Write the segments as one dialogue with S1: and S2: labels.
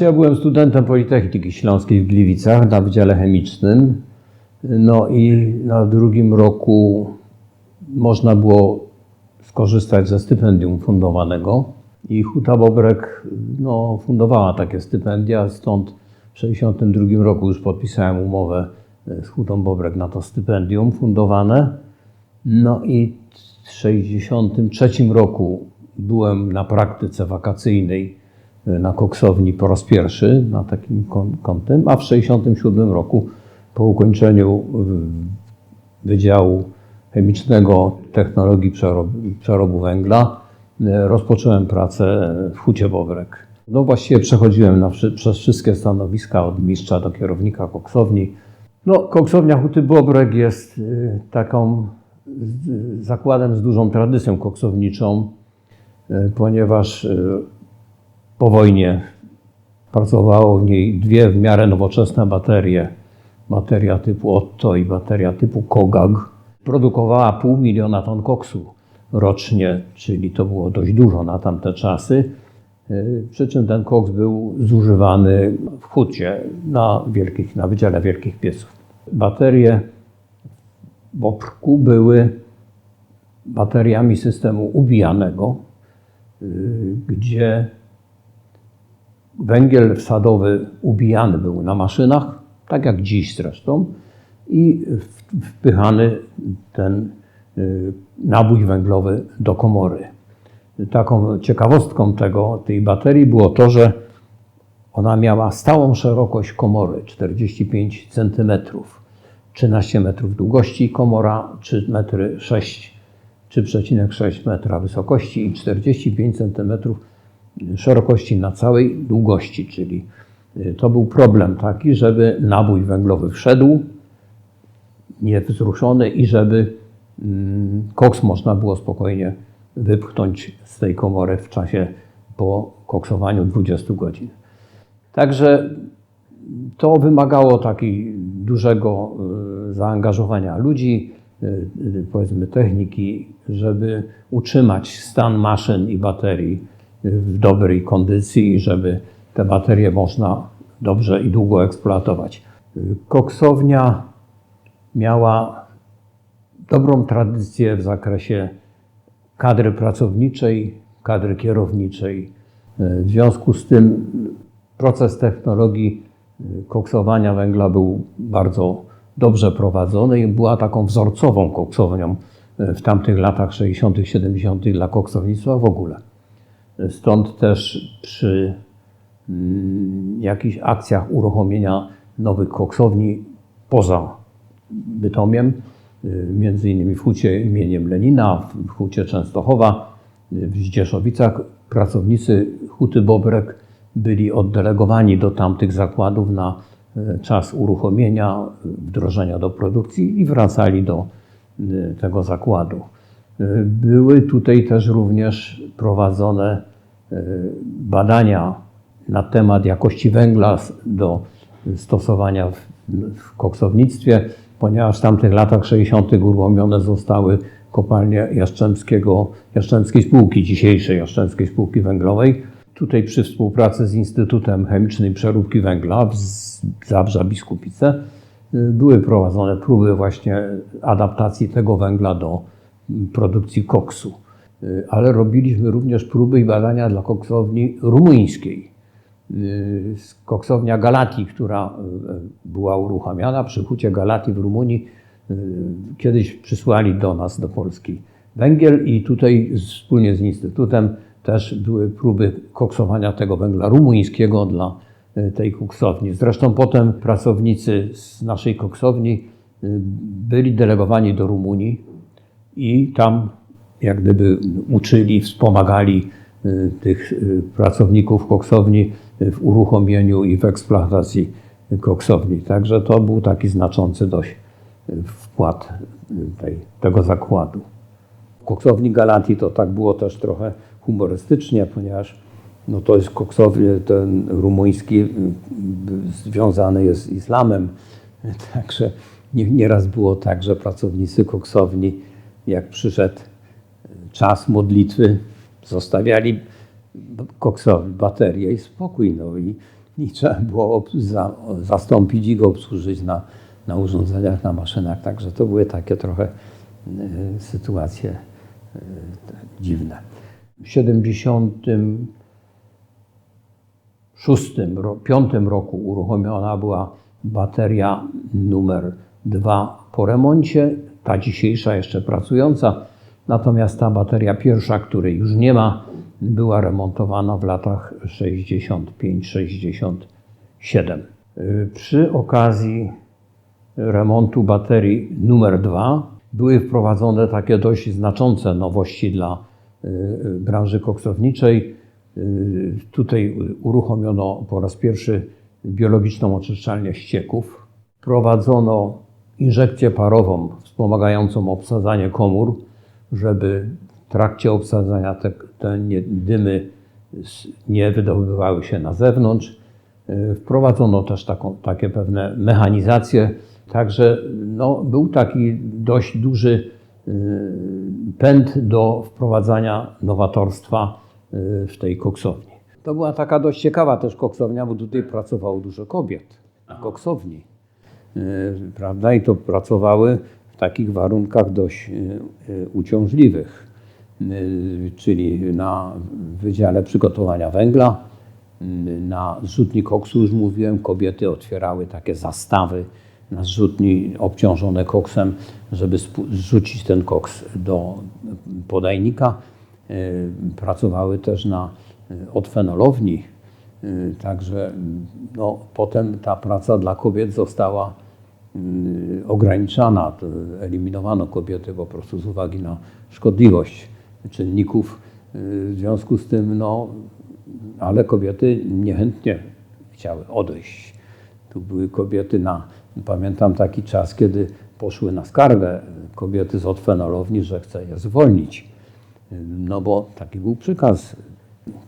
S1: Ja byłem studentem Politechniki Śląskiej w Gliwicach na Wydziale Chemicznym. No i na drugim roku można było skorzystać ze stypendium fundowanego. I Huta Bobrek no, fundowała takie stypendia, stąd w 1962 roku już podpisałem umowę z Hutą Bobrek na to stypendium fundowane. No i w 1963 roku byłem na praktyce wakacyjnej na koksowni po raz pierwszy na takim kątem, a w 1967 roku po ukończeniu y, Wydziału Chemicznego Technologii Przerobu, Węgla y, rozpocząłem pracę w Hucie Bobrek. No właściwie przechodziłem na, przez wszystkie stanowiska od mistrza do kierownika koksowni. No, koksownia Huty Bobrek jest y, taką zakładem z dużą tradycją koksowniczą, y, ponieważ y, po wojnie pracowało w niej dwie w miarę nowoczesne baterie. Bateria typu Otto i bateria typu Kogag. Produkowała pół miliona ton koksu rocznie, czyli to było dość dużo na tamte czasy. Yy, Przy czym ten koks był zużywany w hucie na, wielkich, na Wydziale Wielkich Pieców. Baterie w oprku były bateriami systemu ubijanego, yy, gdzie węgiel wsadowy ubijany był na maszynach, tak jak dziś zresztą, i wpychany ten y, nabój węglowy do komory. Taką ciekawostką tego, tej baterii było to, że ona miała stałą szerokość komory 45 cm, 13 metrów długości komora, 3 metry 6, 3,6 metra wysokości i 45 cm szerokości na całej długości, czyli y, to był problem taki, żeby nabój węglowy wszedł niewzruszony i żeby mm, koks można było spokojnie wypchnąć z tej komory w czasie po koksowaniu 20 godzin. Także to wymagało takiego dużego y, zaangażowania ludzi, y, powiedzmy techniki, żeby utrzymać stan maszyn i baterii w dobrej kondycji i żeby te baterie można dobrze i długo eksploatować. Koksownia miała dobrą tradycję w zakresie kadry pracowniczej, kadry kierowniczej. W związku z tym proces technologii y, koksowania węgla był bardzo dobrze prowadzony i była taką wzorcową koksownią y, w tamtych latach 60., 70. dla koksownictwa w ogóle. Stąd też przy mm, jakichś akcjach uruchomienia nowych koksowni poza Bytomiem, y, między innymi w Hucie imieniem Lenina, w Hucie Częstochowa, w Zdzieszowicach. Pracownicy Huty Bobrek byli oddelegowani do tamtych zakładów na y, czas uruchomienia, wdrożenia do produkcji i wracali do y, tego zakładu. Były tutaj też również prowadzone y, badania na temat jakości węgla do stosowania w, w koksownictwie, ponieważ w tamtych latach 60. uruchomione zostały kopalnie Jastrzębskiego, Jastrzębskiej Spółki, dzisiejszej Jastrzębskiej Spółki Węglowej. Tutaj przy współpracy z Instytutem Chemicznej Przeróbki Węgla w Zabrza Biskupice y, były prowadzone próby właśnie adaptacji tego węgla do produkcji koksu. Y, Ale robiliśmy również próby i badania dla koksowni rumuńskiej. Y, koksownia Galatii, która y, była uruchamiana przy hucie Galatii w Rumunii. Kiedyś przysłali do nas, do Polski węgiel i tutaj wspólnie z Instytutem też były próby koksowania tego węgla rumuńskiego dla tej koksowni. Zresztą potem pracownicy z naszej koksowni byli delegowani do Rumunii i tam jak gdyby uczyli, wspomagali y, tych y, pracowników koksowni y, w uruchomieniu i w eksploatacji koksowni. Także to był taki znaczący dość wkład tej, tego zakładu. W koksowni Galatii to tak było też trochę humorystycznie, ponieważ no to jest koksownie, ten rumuński związany jest z islamem. Także nie- nieraz było tak, że pracownicy koksowni, jak przyszedł czas modlitwy, zostawiali koksowi baterię i spokój. No i i trzeba było za, zastąpić i go obsłużyć na, na urządzeniach, na maszynach. Także to były takie trochę y, sytuacje y, dziwne. W 76 ro- piątym roku uruchomiona była bateria numer 2 po remoncie, ta dzisiejsza jeszcze pracująca. Natomiast ta bateria pierwsza, której już nie ma, była remontowana w latach 65-67. Y, Przy okazji remontu baterii numer 2 były wprowadzone takie dość znaczące nowości dla y, y, branży koksowniczej. Tutaj uruchomiono po raz pierwszy biologiczną oczyszczalnię ścieków. Prowadzono inżekcję parową wspomagającą obsadzanie komór, żeby w trakcie obsadzania te, te nie, dymy nie wydobywały się na zewnątrz. Y, Wprowadzono też taką, takie pewne mechanizacje, także no, był taki dość duży y, pęd do wprowadzania nowatorstwa y, w tej koksowni. To była taka dość ciekawa też koksownia, bo tutaj pracowało dużo kobiet na koksowni. Y, Prawda? I to pracowały w takich warunkach dość y, y, uciążliwych, czyli na Wydziale Przygotowania Węgla, na zrzutni koksu, już mówiłem, kobiety otwierały takie zastawy na zrzutni obciążone koksem, żeby zrzucić ten koks do podajnika. Pracowały też na odfenolowni, także y, no, potem ta praca dla kobiet została y, ograniczana. Eliminowano kobiety po prostu z uwagi na szkodliwość czynników. Y, W związku z tym, no, ale kobiety niechętnie chciały odejść. Tu były kobiety na, pamiętam taki czas, kiedy poszły na skargę kobiety z odfenolowni, że chce je zwolnić. No bo taki był przykaz.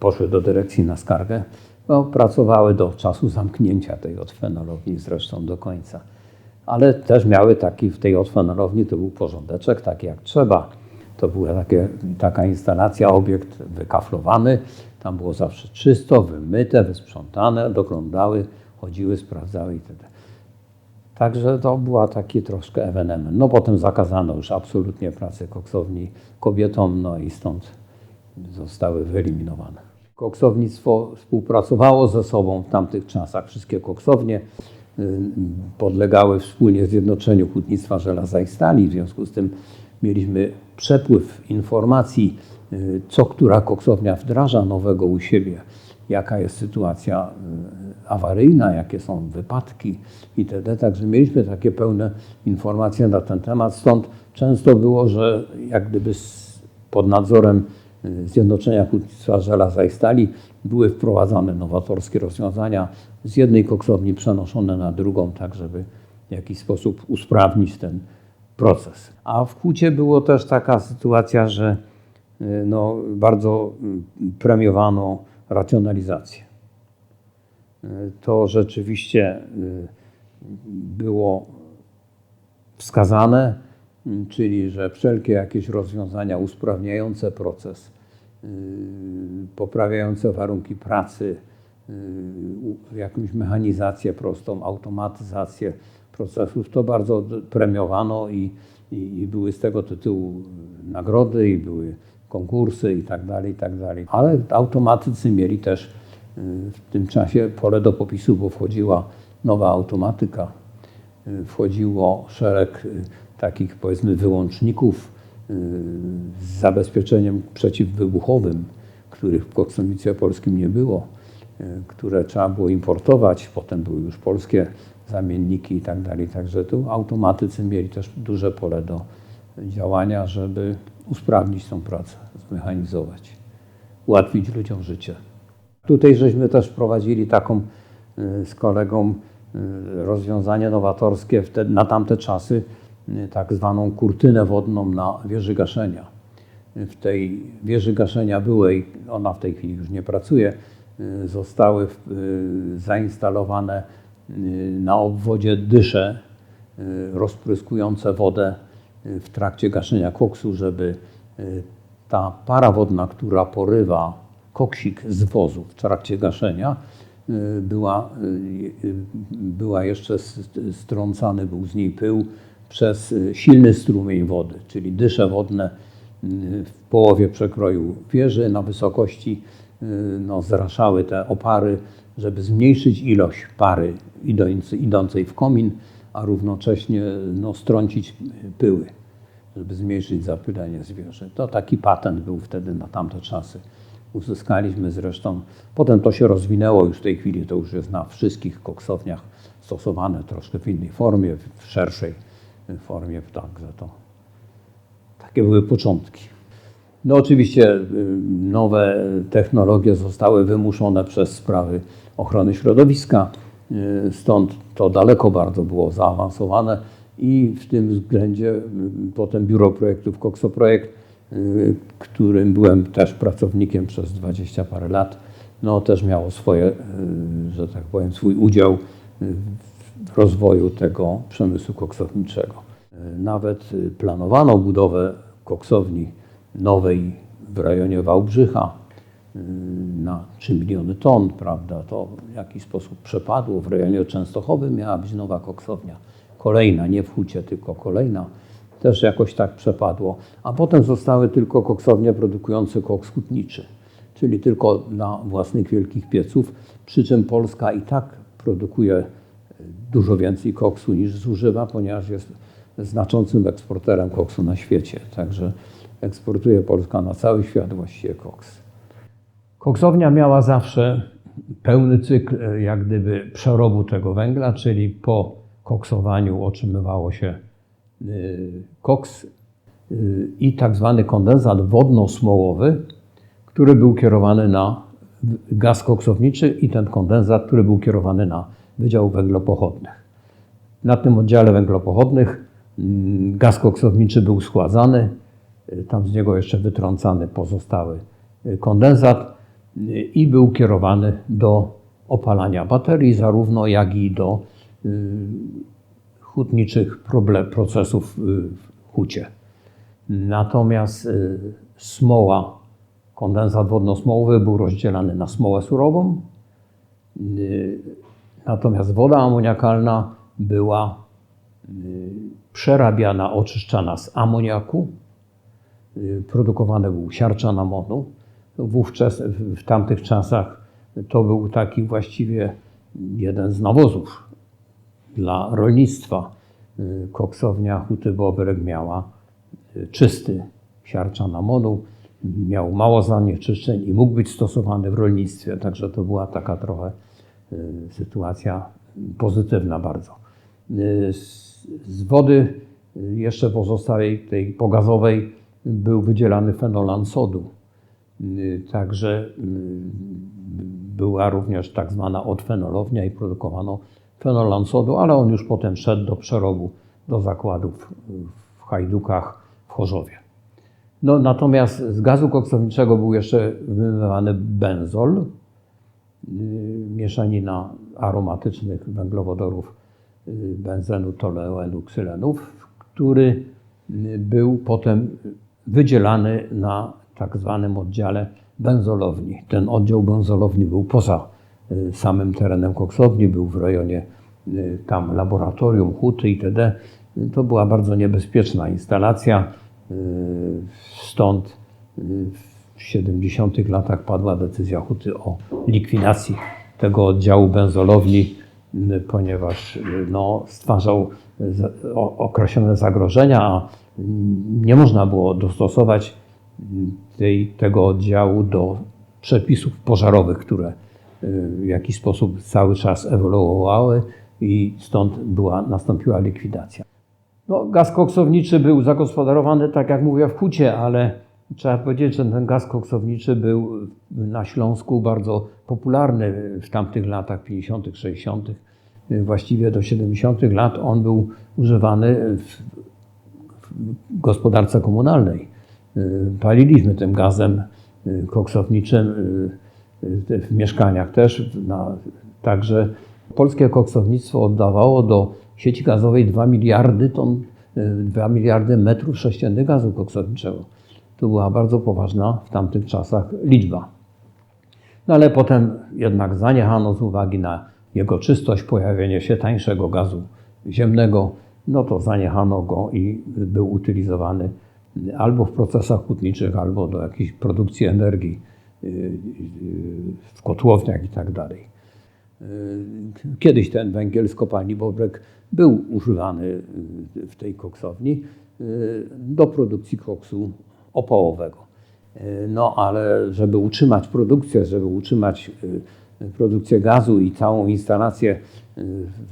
S1: Poszły do dyrekcji na skargę. No, pracowały do czasu zamknięcia tej odfenolowni, zresztą do końca. Ale też miały taki, w tej odfenolowni to był porządeczek, taki jak trzeba. To była takie, taka instalacja, obiekt wykaflowany. Tam było zawsze czysto, wymyte, wysprzątane, doglądały, chodziły, sprawdzały itd. Także to była taki troszkę ewenement. No potem zakazano już absolutnie pracę koksowni kobietom, no i stąd zostały wyeliminowane. Koksownictwo współpracowało ze sobą w tamtych czasach. Wszystkie koksownie y, podlegały wspólnie Zjednoczeniu Hutnictwa Żelaza i Stali. W związku z tym mieliśmy przepływ informacji, y, co która koksownia wdraża nowego u siebie, jaka jest sytuacja y, awaryjna, jakie są wypadki itd. Także mieliśmy takie pełne informacje na ten temat. Stąd często było, że jak gdyby pod nadzorem Zjednoczenia Hutnictwa Żelaza i Stali były wprowadzane nowatorskie rozwiązania z jednej koksowni przenoszone na drugą, tak żeby w jakiś sposób usprawnić ten proces. A w Hucie było też taka sytuacja, że y, no, bardzo mm, premiowano racjonalizację. Y, To rzeczywiście y, było wskazane, czyli że wszelkie jakieś rozwiązania usprawniające proces, y, poprawiające warunki pracy, y, jakąś mechanizację prostą, automatyzację procesów, to bardzo premiowano i, i, i były z tego tytułu nagrody i były konkursy i tak dalej, i tak dalej. Ale automatycy mieli też y, w tym czasie pole do popisu, bo wchodziła nowa automatyka, y, wchodziło szereg y, takich powiedzmy wyłączników y, z zabezpieczeniem przeciwwybuchowym, których w koksownictwie polskim nie było, y, które trzeba było importować, potem były już polskie zamienniki i tak dalej. Także tu automatycy mieli też duże pole do działania, żeby usprawnić tą pracę, zmechanizować, ułatwić ludziom życie. Tutaj żeśmy też prowadzili taką y, z kolegą y, rozwiązanie nowatorskie na tamte czasy, tak zwaną kurtynę wodną na wieży gaszenia. Y, W tej wieży gaszenia byłej, ona w tej chwili już nie pracuje, y, zostały y, zainstalowane y, na obwodzie dysze y, rozpryskujące wodę y, w trakcie gaszenia koksu, żeby y, ta para wodna, która porywa koksik z wozu w trakcie gaszenia, y, była, y, y, była jeszcze strącany był z niej pył przez y, silny strumień wody, czyli dysze wodne y, w połowie przekroju wieży na wysokości y, no, zraszały te opary, żeby zmniejszyć ilość pary idącej, w komin, a równocześnie no, strącić pyły żeby zmniejszyć zapylenie zwierzę. To taki patent był wtedy na tamte czasy. Uzyskaliśmy zresztą, potem to się rozwinęło, już w tej chwili to już jest na wszystkich koksowniach stosowane troszkę w innej formie, w szerszej formie, także to takie były początki. No oczywiście y, nowe technologie zostały wymuszone przez sprawy ochrony środowiska, y, stąd to daleko bardzo było zaawansowane i w tym względzie y, potem Biuro Projektów Koksoprojekt, którym byłem też pracownikiem przez 20 parę lat, no też miało swoje, że tak powiem, swój udział rozwoju tego przemysłu koksowniczego. Nawet planowano budowę koksowni nowej w rejonie Wałbrzycha y, na 3 miliony ton, prawda, to w jakiś sposób przepadło. W rejonie Częstochowy miała być nowa koksownia, kolejna, nie w Hucie, tylko kolejna, też jakoś tak przepadło. A potem zostały tylko koksownie produkujące koks hutniczy, czyli tylko dla własnych wielkich pieców, przy czym Polska i tak produkuje dużo więcej koksu niż zużywa, ponieważ jest znaczącym eksporterem koksu na świecie. Także eksportuje Polska na cały świat właściwie koks. Koksownia miała zawsze pełny cykl e, jak gdyby przerobu tego węgla, czyli po koksowaniu otrzymywało się y, koks y, i tak zwany kondensat wodno-smołowy, który był kierowany na gaz koksowniczy i ten kondensat, który był kierowany na Wydział Węglopochodnych. Na tym oddziale węglopochodnych mm, gaz koksowniczy był schładzany, y, tam z niego jeszcze wytrącany pozostały y, kondensat y, i był kierowany do opalania baterii, zarówno jak i do hutniczych procesów w hucie. Natomiast smoła, kondensat wodno-smołowy był rozdzielany na smołę surową, natomiast woda amoniakalna była y, przerabiana, oczyszczana z amoniaku, y, produkowany był siarczan amonu. Wówczas, w tamtych czasach, to był taki właściwie jeden z nawozów dla rolnictwa. Y, Koksownia Huty Bobrek miała czysty siarczan amonu, miał mało zanieczyszczeń i mógł być stosowany w rolnictwie, także to była taka trochę sytuacja pozytywna bardzo. Y, Z, wody y, jeszcze pozostałej, tej pogazowej, był wydzielany fenolan sodu. Y, Także y, była również tak zwana odfenolownia i produkowano fenolan sodu, ale on już potem szedł do przerobu do zakładów w Hajdukach, w Chorzowie. No, natomiast z gazu koksowniczego był jeszcze wymywany benzol, y, mieszanina aromatycznych węglowodorów y, benzenu, toluenu, ksylenów, który y, był potem wydzielany na tak zwanym oddziale benzolowni. Ten oddział benzolowni był poza y, samym terenem koksowni, był w rejonie y, tam laboratorium, huty itd. To była bardzo niebezpieczna instalacja, y, stąd y, w 70 latach padła decyzja huty o likwidacji tego oddziału benzolowni, ponieważ no, stwarzał określone zagrożenia, a nie można było dostosować tej, tego oddziału do przepisów pożarowych, które w jakiś sposób cały czas ewoluowały i stąd była, nastąpiła likwidacja. No, gaz koksowniczy był zagospodarowany, tak jak mówię, w hucie, ale trzeba powiedzieć, że ten gaz koksowniczy był na Śląsku bardzo popularny w tamtych latach 50., 60., właściwie do 70. lat on był używany w, gospodarce komunalnej. Paliliśmy tym gazem y, koksowniczym y, y, w mieszkaniach też. Także polskie koksownictwo oddawało do sieci gazowej 2 miliardy ton, y, 2 miliardy metrów sześciennych gazu koksowniczego. To była bardzo poważna w tamtych czasach liczba. No ale potem jednak zaniechano z uwagi na jego czystość, pojawienie się tańszego gazu ziemnego, no to zaniechano go i był utylizowany albo w procesach hutniczych, albo do jakiejś produkcji energii y, y, w kotłowniach i tak dalej. Y, Kiedyś ten węgiel z kopalni Bobrek był używany w tej koksowni do produkcji koksu opałowego. Y, No ale żeby utrzymać produkcję, żeby utrzymać y, produkcję gazu i całą instalację y,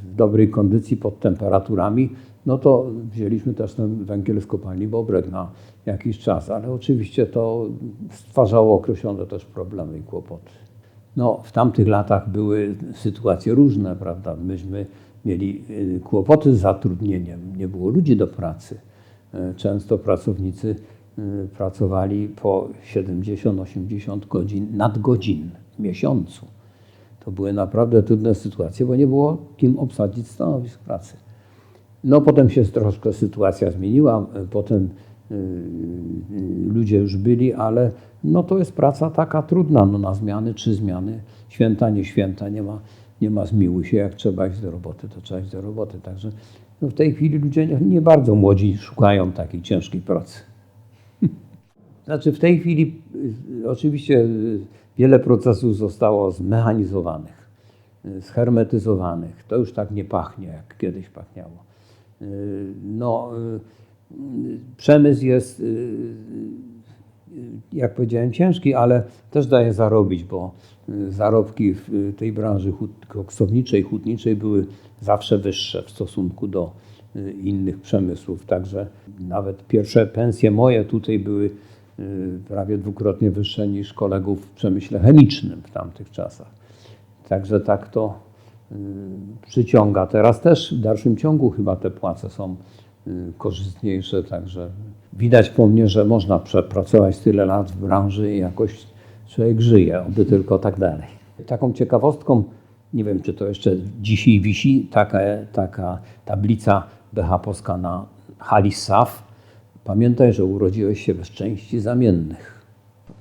S1: w dobrej kondycji pod temperaturami, no to wzięliśmy też ten węgiel z kopalni Bobrek na jakiś czas, ale oczywiście to stwarzało określone też problemy i kłopoty. No, w tamtych latach były sytuacje różne, prawda? Myśmy mieli kłopoty z zatrudnieniem, nie było ludzi do pracy. Często pracownicy pracowali po 70-80 godzin, nadgodzin w miesiącu. To były naprawdę trudne sytuacje, bo nie było kim obsadzić stanowisk pracy. No potem się troszkę sytuacja zmieniła, y, potem y, y, ludzie już byli, ale no to jest praca taka trudna, no na zmiany, trzy zmiany, święta, nie święta, nie ma, nie ma zmiłuj się, jak trzeba iść do roboty, to trzeba iść do roboty. Także no w tej chwili ludzie nie, nie bardzo młodzi szukają takiej ciężkiej pracy. Znaczy w tej chwili y, oczywiście y, wiele procesów zostało zmechanizowanych, y, shermetyzowanych. To już tak nie pachnie, jak kiedyś pachniało. Y, No, y, y, przemysł jest, y, y, jak powiedziałem, ciężki, ale też daje zarobić, bo y, zarobki w y, tej branży koksowniczej, hutniczej były zawsze wyższe w stosunku do y, innych przemysłów. Także nawet pierwsze pensje moje tutaj były y, prawie dwukrotnie wyższe niż kolegów w przemyśle chemicznym w tamtych czasach. Także tak to y, przyciąga. Teraz też w dalszym ciągu chyba te płace są y, korzystniejsze, także widać po mnie, że można przepracować tyle lat w branży i jakoś człowiek żyje, oby tylko tak dalej. Taką ciekawostką, nie wiem czy to jeszcze dzisiaj wisi, taka, taka tablica BH-powska na hali SAF. Pamiętaj, że urodziłeś się bez części zamiennych.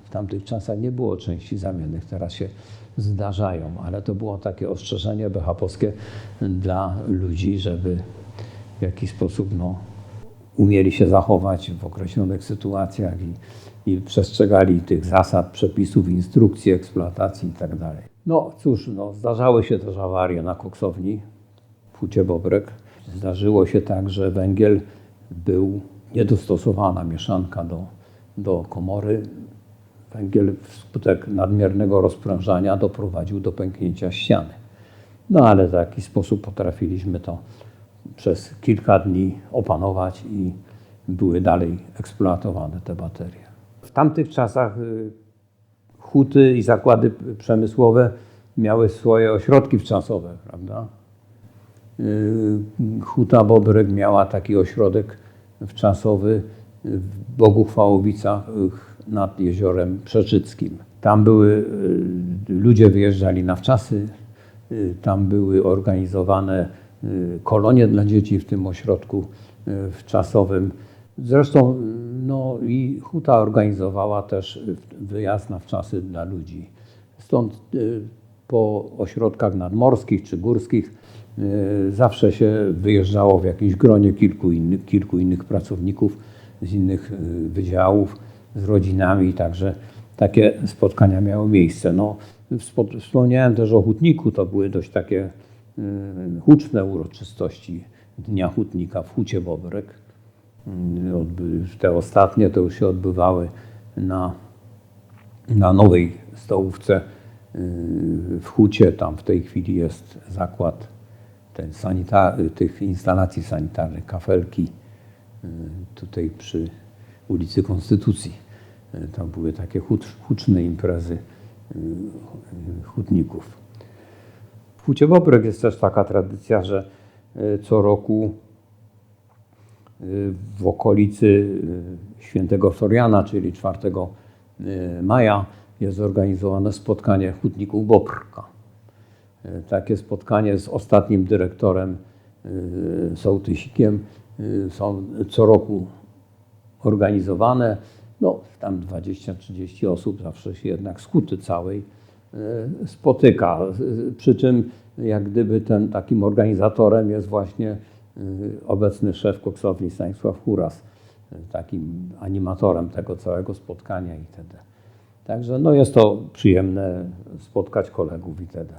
S1: W tamtych czasach nie było części zamiennych, teraz się zdarzają, ale to było takie ostrzeżenie BH-powskie dla ludzi, żeby w jakiś sposób no, umieli się zachować w określonych sytuacjach i, i przestrzegali tych zasad, przepisów, instrukcji, eksploatacji itd. No cóż, no, zdarzały się też awarie na koksowni w Hucie Bobrek. Zdarzyło się tak, że węgiel był niedostosowana mieszanka do, do komory. Węgiel wskutek nadmiernego rozprężania doprowadził do pęknięcia ściany. No ale w jakiś sposób potrafiliśmy to przez kilka dni opanować i były dalej eksploatowane te baterie. W tamtych czasach y, huty i zakłady przemysłowe miały swoje ośrodki wczasowe, prawda? Y, Huta Bobrek miała taki ośrodek wczasowy w Boguchwałowicach nad jeziorem Przeczyckim. Tam były, y, ludzie wyjeżdżali na wczasy, y, tam były organizowane y, kolonie dla dzieci w tym ośrodku wczasowym. Zresztą no, i Huta organizowała też wyjazd na wczasy dla ludzi. Stąd po ośrodkach nadmorskich czy górskich zawsze się wyjeżdżało w jakimś gronie kilku innych, kilku innych pracowników z innych y, wydziałów, z rodzinami, także takie spotkania miały miejsce. No, wspo- wspomniałem też o hutniku, to były dość takie y, huczne uroczystości Dnia Hutnika w Hucie Bobrek. Odby- Te ostatnie to już się odbywały na na nowej stołówce w Hucie. Tam w tej chwili jest zakład ten tych instalacji sanitarnych, kafelki, y, tutaj przy ulicy Konstytucji. Y, Tam były takie hucz- huczne imprezy y, hutników. W Hucie Bobrek jest też taka tradycja, że co roku w okolicy świętego Floriana, czyli 4 y, maja, jest zorganizowane spotkanie hutników Bobrka. Y, Takie spotkanie z ostatnim dyrektorem y, Sołtysikiem y, są co roku organizowane. No, tam 20-30 osób zawsze się jednak z całej e, spotyka. Przy czym jak gdyby ten takim organizatorem jest właśnie e, obecny szef koksowni Stanisław Huras, e, takim animatorem tego całego spotkania itd. Także no jest to przyjemne spotkać kolegów itd.